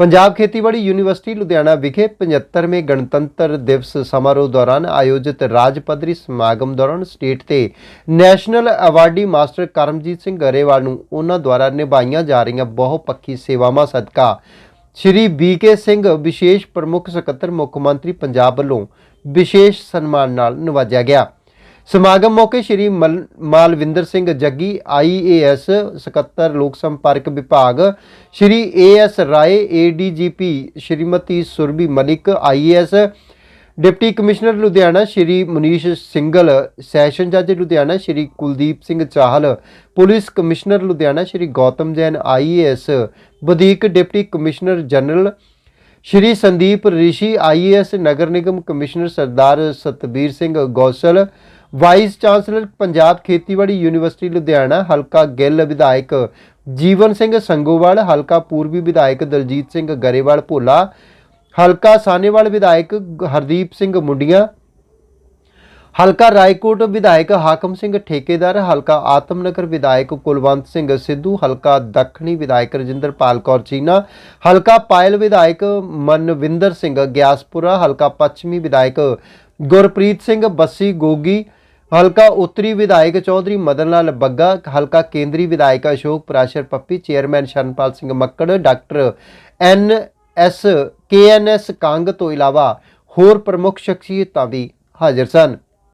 ਪੰਜਾਬ ਖੇਤੀਬਾੜੀ ਯੂਨੀਵਰਸਿਟੀ ਲੁਧਿਆਣਾ ਵਿਖੇ 75ਵੇਂ ਗਣਤੰਤਰ ਦਿਵਸ ਸਮਾਰੋਹ ਦੌਰਾਨ ਆਯੋਜਿਤ ਰਾਜ ਪੱਧਰੀ ਸਮਾਗਮ ਦੌਰਾਨ ਸਟੇਟ ਤੇ national awardee master Karamjit Singh Grewal ਨੂੰ ਉਹਨਾਂ ਦੁਆਰਾ ਨਿਭਾਈਆਂ ਜਾ ਰਹੀਆਂ ਬਹੁਪੱਖੀ ਸੇਵਾਵਾਂ ਸਦਕਾ ਸ਼੍ਰੀ ਬੀਕੇ ਸਿੰਘ, ਵਿਸ਼ੇਸ਼ ਪ੍ਰਮੁੱਖ ਸਕੱਤਰ ਮੁੱਖ ਮੰਤਰੀ ਪੰਜਾਬ ਵੱਲੋਂ ਵਿਸ਼ੇਸ਼ ਸਨਮਾਨ ਨਾਲ ਨਵਾਜਿਆ ਗਿਆ। ਸਮਾਗਮ ਮੌਕੇ ਸ਼੍ਰੀ ਮਲ- ਮਾਲਵਿੰਦਰ ਸਿੰਘ ਜੱਗੀ ਆਈਏਐਸ ਸਕੱਤਰ ਲੋਕ ਸੰਪਰਕ ਵਿਭਾਗ, Shri AS Rai ADGP Shrimati Surbhi Malik IAS deputy commissioner Ludhiana, Shri Manish Singal, session ਜੱਜ Ludhiana, Shri Kuldeep Singh Chahal, police commissioner Ludhiana, Shri Gautam Jain IAS ਵਧੀਕ deputy commissioner general Shri Sandeep Rishi IAS Nagar Nigam commissioner Sardar Satbir Singh Gosal, vice chancellor Punjab ਖੇਤੀਬਾੜੀ university, Ludhiana, ਹਲਕਾ ਗਿੱਲ ਵਿਧਾਇਕ ਜੀਵਨ ਸਿੰਘ ਸੰਗੋਵਾਲ, ਹਲਕਾ ਪੂਰਬੀ ਵਿਧਾਇਕ ਦਲਜੀਤ ਸਿੰਘ ਗਰੇਵਾਲ ਭੋਲਾ, ਹਲਕਾ ਸਾਨੇਵਾਲ ਵਿਧਾਇਕ ਹਰਦੀਪ ਸਿੰਘ ਮੁੰਡੀਆਂ ਹਲਕਾ ਰਾਏਕੋਟ ਵਿਧਾਇਕ ਹਾਕਮ ਸਿੰਘ ਠੇਕੇਦਾਰ, ਹਲਕਾ ਆਤਮਨਗਰ ਵਿਧਾਇਕ ਕੁਲਵੰਤ ਸਿੰਘ ਸਿੱਧੂ, ਹਲਕਾ ਦੱਖਣੀ ਵਿਧਾਇਕ ਰਜਿੰਦਰਪਾਲ ਕੌਰ ਚੀਨਾ, ਹਲਕਾ ਪਾਇਲ ਵਿਧਾਇਕ ਮਨਵਿੰਦਰ ਸਿੰਘ ਗਿਆਸਪੁਰਾ, ਹਲਕਾ ਪੱਛਮੀ ਵਿਧਾਇਕ ਗੁਰਪ੍ਰੀਤ ਸਿੰਘ ਬੱਸੀ ਗੋਗੀ, ਹਲਕਾ ਉੱਤਰੀ ਵਿਧਾਇਕ ਚੌਧਰੀ ਮਦਨ ਲਾਲ ਬੱਗਾ, ਹਲਕਾ ਕੇਂਦਰੀ ਵਿਧਾਇਕ Ashok Prashar Pappi, chairman Sharanpal Singh Makkar, doctor N S K N S Kang ਤੋਂ ਇਲਾਵਾ ਹੋਰ ਪ੍ਰਮੁੱਖ ਸ਼ਖਸੀਅਤਾਂ ਵੀ ਹਾਜ਼ਰ ਸਨ।